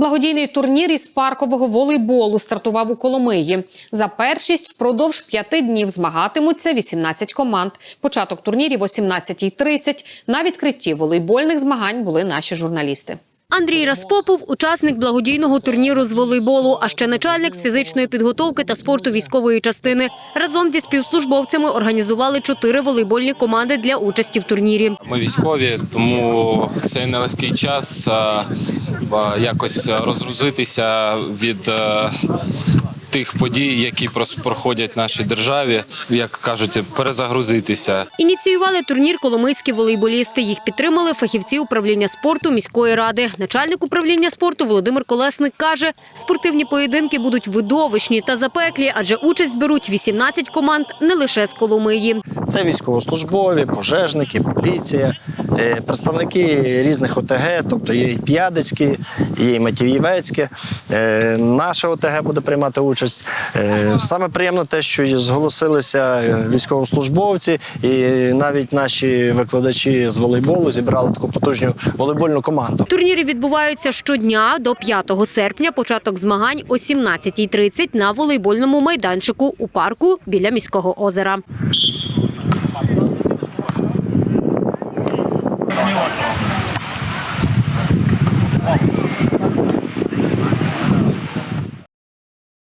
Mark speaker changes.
Speaker 1: Благодійний турнір із паркового волейболу стартував у Коломиї. За першість впродовж п'яти днів змагатимуться 18 команд. Початок турнірів о 17.30. На відкритті волейбольних змагань були наші журналісти.
Speaker 2: Андрій Распопов – учасник благодійного турніру з волейболу, а ще начальник з фізичної підготовки та спорту військової частини. Разом зі співслужбовцями організували чотири волейбольні команди для участі в турнірі.
Speaker 3: Ми військові, тому цей нелегкий час а, а, якось розгрузитися від е, тих подій, які проходять в нашій державі, як кажуть, перезагрузитися.
Speaker 2: Ініціювали турнір коломийські волейболісти. Їх підтримали фахівці управління спорту міської ради. Начальник управління спорту Володимир Колесник каже, спортивні поєдинки будуть видовищні та запеклі, адже участь беруть 18 команд не лише з Коломиї.
Speaker 4: Це військовослужбові, пожежники, поліція, е, представники різних ОТГ, тобто є і П'ядицькі, є і Матіївецьке. Е, Наша ОТГ буде приймати участь. Е, Саме приємно те, що зголосилися е, військовослужбовці, і навіть наші викладачі з волейболу зібрали таку потужну волейбольну команду.
Speaker 2: Турніри відбуваються щодня до 5 серпня. Початок змагань о 17.30 на волейбольному майданчику у парку біля міського озера.